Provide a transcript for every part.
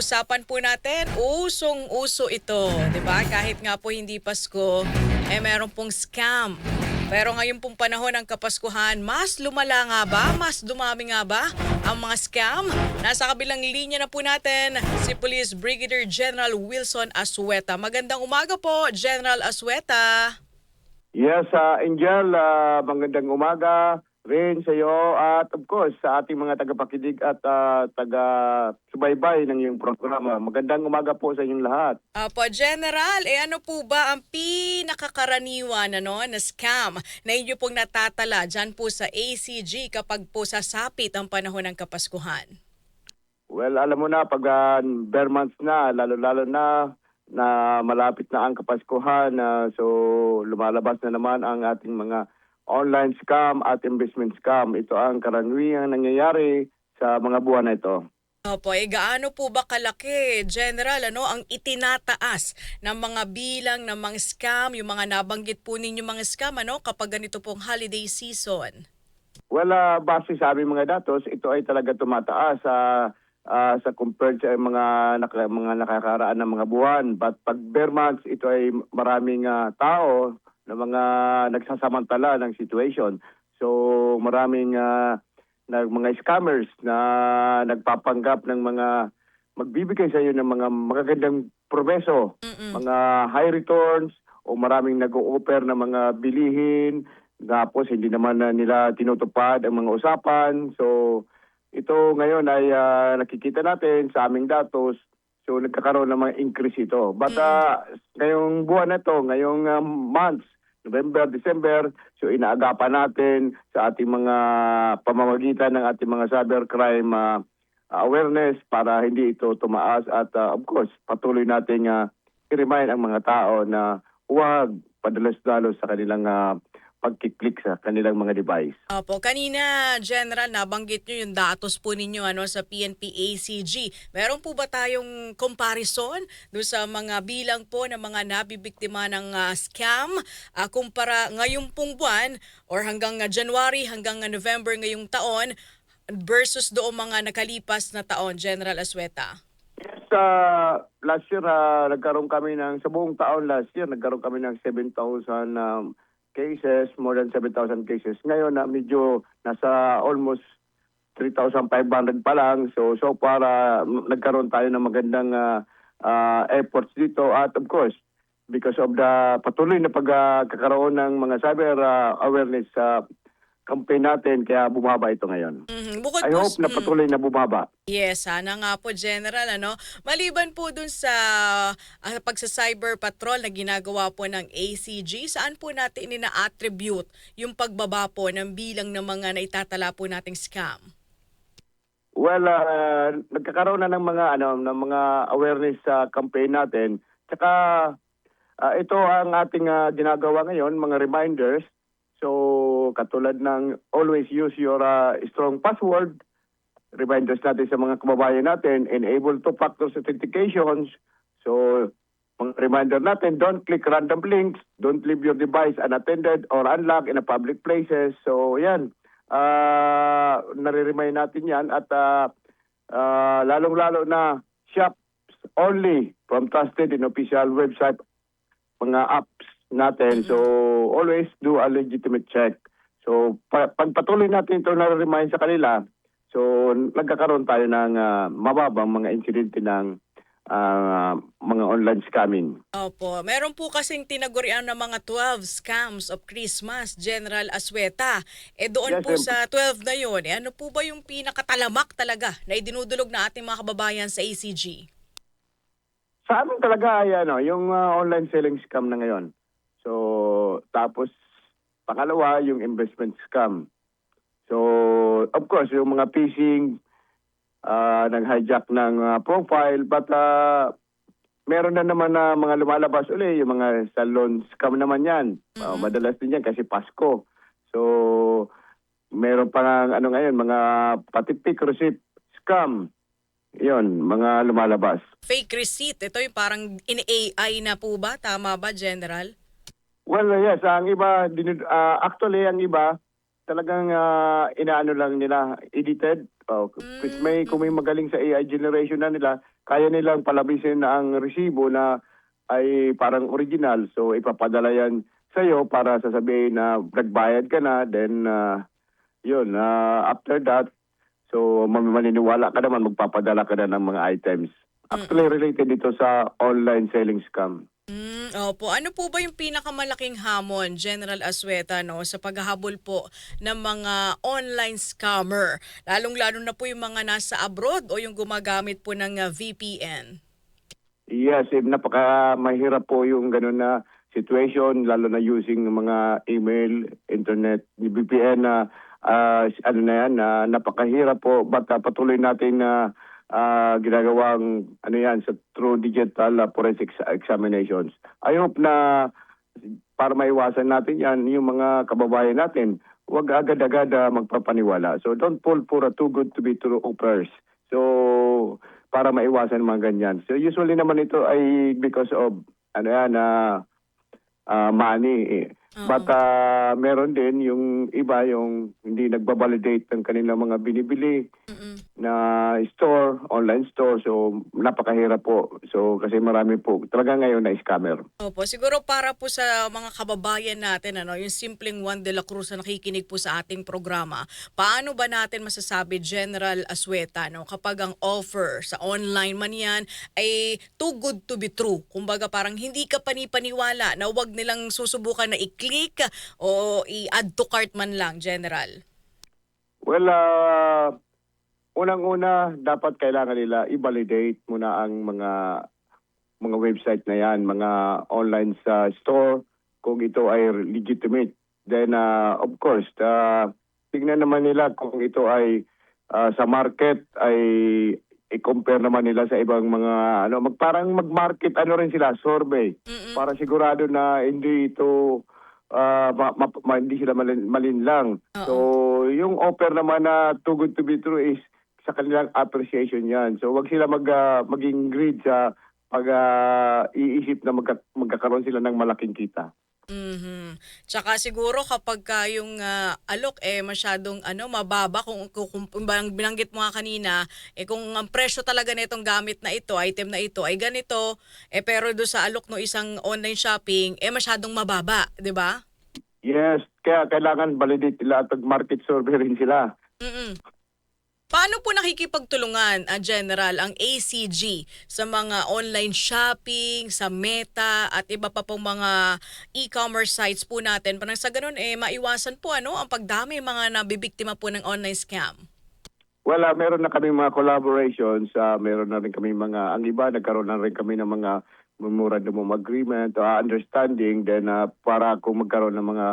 pag-uusapan po natin, usong-uso ito, 'di ba? Kahit nga po hindi Pasko, eh meron pong scam. Pero ngayon pong panahon ng Kapaskuhan, mas lumala nga ba? Mas dumami nga ba ang mga scam? Nasa kabilang linya na po natin si Police Brigadier General Wilson Asueta. Magandang umaga po, General Asueta. Yes, uh, Angel, ah, magandang umaga rin sa iyo at of course sa ating mga tagapakinig at ah, taga-subaybay ng iyong programa. Magandang umaga po sa inyong lahat. Apo, General, eh ano po ba ang pinakakaraniwan ano, na scam na inyo pong natatala dyan po sa ACG kapag po sasapit ang panahon ng Kapaskuhan? Well, alam mo na, pag uh, bare months na, lalo-lalo na na malapit na ang Kapaskuhan, ah, so lumalabas na naman ang ating mga online scam at investment scam. Ito ang karaniwang nangyayari sa mga buwan na ito. Opo, eh gaano po ba kalaki, General, ano, ang itinataas ng mga bilang ng mga scam, yung mga nabanggit po ninyo mga scam, ano, kapag ganito pong holiday season? Well, ah, base sa aming mga datos, ito ay talaga tumataas sa ah, sa compared sa mga naka, mga nakakaraan ng mga buwan. But pag bare months, ito ay maraming ah, tao na mga nagsasamantala ng situation. So maraming ah, na, mga scammers na nagpapanggap ng mga magbibigay sa iyo ng mga magagandang promeso Mm-mm. mga high returns o maraming nag-o-offer ng mga bilihin tapos hindi naman na nila tinutupad ang mga usapan. So ito ngayon ay ah, nakikita natin sa aming datos so nagkakaroon ng mga increase ito. But ah, ngayong buwan na to, ngayong ah, months, November, December, so inaagapan natin sa ating mga pamamagitan ng ating mga cybercrime ah, awareness para hindi ito tumaas. At ah, of course patuloy nating ah, i-remind ang mga tao na huwag padalos-dalos sa kanilang ah, pagkiklik sa kanilang mga device. Opo, kanina, General, nabanggit nyo yung datos po ninyo ano, sa PNP ACG. Meron po ba tayong comparison do sa mga bilang po ng mga nabibiktima ng ah, scam ah, kumpara ngayong pong buwan or hanggang ah, January hanggang November ngayong taon versus doong mga nakalipas na taon, General Asweta? Sa last year, ah, nagkaroon kami ng, sa buong taon last year, nagkaroon kami ng 7,000 um, cases, more than 7,000 cases. Ngayon, na medyo nasa almost 3,500 pa lang. So, so far, ah, nagkaroon tayo ng magandang ah, ah, efforts dito. At of course, because of the patuloy na pagkakaroon ng mga cyber ah, awareness sa campaign natin, kaya bumaba ito ngayon. Mhm. Bukod I po hope na mm. patuloy na bumaba. Yes, sana nga po General ano. Maliban po dun sa uh, pagsa-cyber patrol na ginagawa po ng ACG, saan po natin ina-attribute yung pagbaba po ng bilang ng mga naitatala po nating scam? Well, ah, nagkakaroon na ng mga ano ng mga awareness sa campaign natin. Tsaka ah, ito ang ating ah, ginagawa ngayon, mga reminders. So, katulad ng always use your ah, strong password. Reminders natin sa mga kababayan natin, enable two-factor authentications. So, mga reminder natin, don't click random links, don't leave your device unattended or unlocked in a public places. So, yan. Ah, nare-remind natin yan at ah, ah, lalong-lalo na shops only from trusted and official website mga apps natin. So, always do a legitimate check. So, pa- pagpatuloy natin ito na-remind sa kanila, so, nagkakaroon tayo ng ah, mababang mga insidente ng ah, mga online scamming. Opo, meron po kasing tinagurian ng mga 12 scams of Christmas, General Asweta. Eh doon Yes, po sa 12 na yun, eh, ano po ba yung pinakatalamak talaga na idinudulog na ating mga kababayan sa ACG? Sa amin talaga ay ano, yung ah, online selling scam na ngayon. So, tapos pangalawa yung investment scam. So, of course, yung mga phishing, ah, nag-hijack ng ah, profile, but ah, meron na naman na mga lumalabas uli, yung mga salon scam naman yan. Ah, madalas din yan kasi Pasko. So, meron pa nga, ano ngayon, mga pati pick receipt scam. Yon, mga lumalabas. Fake receipt, ito yung parang in-AI na po ba? Tama ba, General? Well, yes, ang iba, ah, actually, ang iba, talagang ah, inaano lang nila, edited. Oh, kasi may, kung may magaling sa AI generation na nila, kaya nilang palabisin na ang resibo na ay parang original. So ipapadala yan sa iyo para sasabihin na nagbayad ka na then ah, yun ah, after that so maniniwala ka naman magpapadala ka na ng mga items. Actually related dito sa online selling scam. Mm, opo. Ano po ba yung pinakamalaking hamon, General Asweta, no, sa paghahabol po ng mga online scammer? Lalong-lalo na po yung mga nasa abroad o yung gumagamit po ng ah, VPN? Yes, eh, napaka mahirap po yung ganun na situation lalo na using mga email, internet, VPN na ah, ano na yan, na napakahirap po but ah, patuloy natin na ah, ginagawang ano yan sa true digital ah, forensic examinations. I hope na para maiwasan natin yan yung mga kababayan natin huwag agad-agad ah, magpapaniwala. So don't fall for a too good to be true offers. So para maiwasan mga ganyan. So usually naman ito ay because of ano yan ah, ah, money. eh. But ah, meron din yung iba yung hindi nagbabalidate ng kanilang mga binibili Mm-mm. na store, online store. So napakahirap po. So kasi marami po talaga ngayon na scammer. Opo, siguro para po sa mga kababayan natin, ano, yung simpleng Juan de la Cruz na nakikinig po sa ating programa, paano ba natin masasabi, General Asweta, no, kapag ang offer sa online man yan ay too good to be true? Kumbaga parang hindi ka panipaniwala na wag nilang susubukan na i-click o i-add to cart man lang, General. Well, ah, unang-una, dapat kailangan nila i-validate muna ang mga mga website na yan, mga online sa store, kung ito ay legitimate. Then, ah, of course, ah, tingnan naman nila kung ito ay ah, sa market ay i-compare naman nila sa ibang mga ano mag parang mag-market ano rin sila survey Mm-mm. para sigurado na hindi ito ah, ma- ma- ma- hindi sila malin, malinlang. So, yung offer naman na too good to be true is sa kanilang appreciation yan. So, wag sila mag, ah, maging greed sa pag ah, iisip na magka- magkakaroon sila ng malaking kita. Mhm. Tsaka siguro kapag ka yung ah, alok eh masyadong ano mababa kung kung, kung binanggit mo nga kanina eh kung ang presyo talaga nitong gamit na ito, item na ito ay ganito eh pero do sa alok no isang online shopping eh masyadong mababa, 'di ba? Yes, kaya kailangan validate nila at market survey rin sila. mm Paano po nakikipagtulungan, ah, General, ang ACG sa mga online shopping, sa Meta at iba pa pong mga e-commerce sites po natin para sa ganun eh maiwasan po ano ang pagdami mga nabibiktima po ng online scam? Wala, meron na kami mga collaborations, ah, meron na rin kami mga, ang iba nagkaroon na rin kami ng mga memorandum of agreement, ah, understanding, then ah, para kung magkaroon ng mga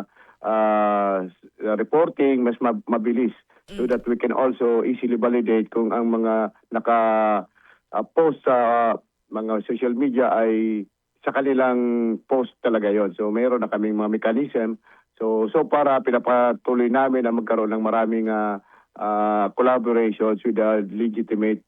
s- reporting, mas ma- mabilis so that we can also easily validate kung ang mga naka ah, post sa mga social media ay sa kanilang post talaga yon. So mayroon na kaming mga mechanism. So so para pinapatuloy namin na magkaroon ng maraming ah, ah, collaborations with the legitimate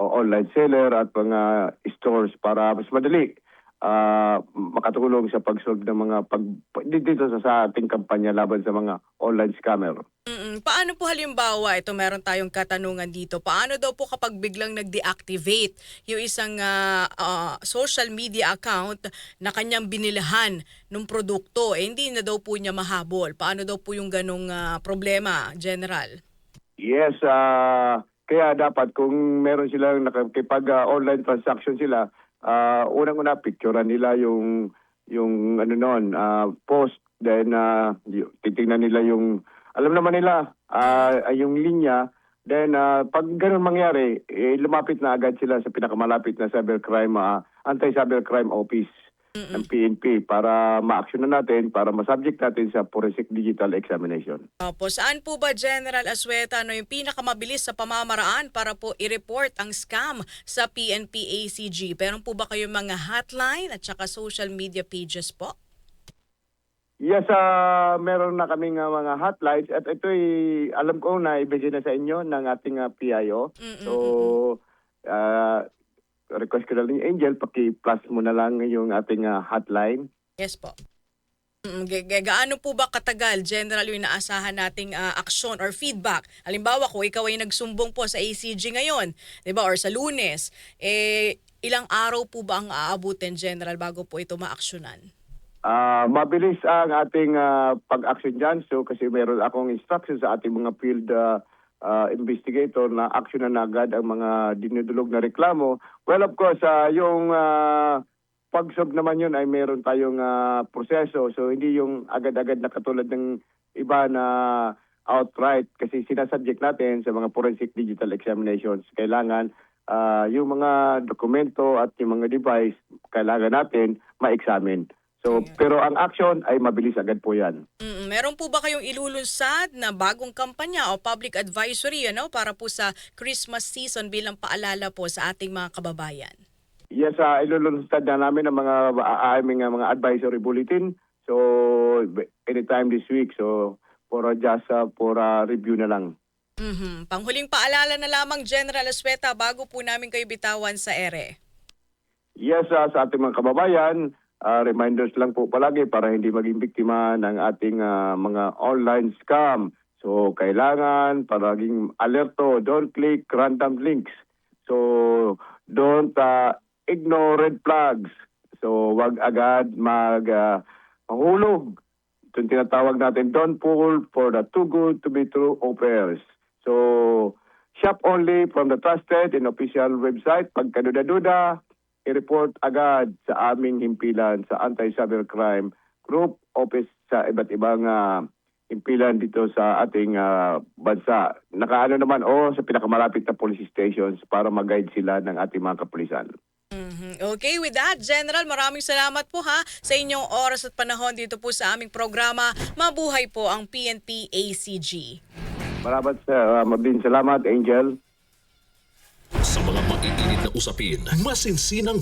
o online seller at mga stores para mas madali ah, makatulong sa pag-solve ng mga pag dito sa, sa ating kampanya laban sa mga online scammer. Mm-mm. Paano po halimbawa, ito meron tayong katanungan dito, paano daw po kapag biglang nag-deactivate yung isang ah, ah, social media account na kanyang binilahan ng produkto, eh hindi na daw po niya mahabol. Paano daw po yung ganong ah, problema, General? Yes, ah, kaya dapat kung meron silang nakakipag ah, online transaction sila, ah, unang-una picturean nila yung yung ano noon, ah, post then ah, y- titingnan nila yung alam naman nila ah, yung linya then ah, pag ganun mangyari eh, lumapit na agad sila sa pinakamalapit na cybercrime ah, anti-cybercrime office ng PNP para ma-action na natin para ma-subject natin sa forensic digital examination. Opo, saan po ba General Asweta no yung pinakamabilis sa pamamaraan para po i-report ang scam sa PNP ACG? Meron po ba kayong mga hotline at saka social media pages po? Yes, ah meron na kaming ah, mga hotlines at ito'y alam ko na ibigay na sa inyo ng ating ah, PIO. Mm-mm, So, ah, request ko na rin Angel, paki-plus mo na lang yung ating ah, hotline. Yes po. Mm, ga- ga- gaano po ba katagal, General, yung inaasahan nating ah, aksyon or feedback? Halimbawa, kung ikaw ay nagsumbong po sa ACG ngayon, di ba, or sa lunes, eh, ilang araw po ba ang aabutin, General, bago po ito maaksyonan? Ah, mabilis ang ating ah, pag-action dyan. So kasi meron akong instructions sa ating mga field ah, ah, investigator na action na agad ang mga dinudulog na reklamo. Well, of course, ah, yung uh, pag-sub naman yun ay meron tayong ah, proseso. So hindi yung agad-agad na katulad ng iba na outright kasi sinasubject natin sa mga forensic digital examinations. Kailangan ah, yung mga dokumento at yung mga device kailangan natin ma-examine. So, pero ang action ay mabilis agad po yan. Mm, meron po ba kayong ilulunsad na bagong kampanya o public advisory ano, para po sa Christmas season bilang paalala po sa ating mga kababayan? Yes, uh, ilulunsad na namin ang mga uh, aming uh, mga advisory bulletin. So, anytime this week. So, for uh, just uh, for uh, review na lang. Mhm. Panghuling paalala na lamang, General Asweta, bago po namin kayo bitawan sa ere. Yes, uh, sa ating mga kababayan, uh, reminders lang po palagi para hindi maging biktima ng ating uh, mga online scam. So, kailangan palaging alerto, don't click random links. So, don't uh, ignore red flags. So, wag agad mag uh, mahulog. Itong tinatawag natin, don't fall for the too good to be true offers. So, shop only from the trusted and official website. Pag kaduda-duda, i-report agad sa aming himpilan sa Anti-Cybercrime Group Office sa iba't ibang ah, himpilan dito sa ating ah, bansa. Nakaano naman o sa pinakamalapit na police stations para mag-guide sila ng ating mga kapulisan. Mhm. Okay, with that, General, maraming salamat po ha sa inyong oras at panahon dito po sa aming programa. Mabuhay po ang PNP ACG. Maraming uh, salamat, Angel. Sa mga maiinit na usapin, masinsinang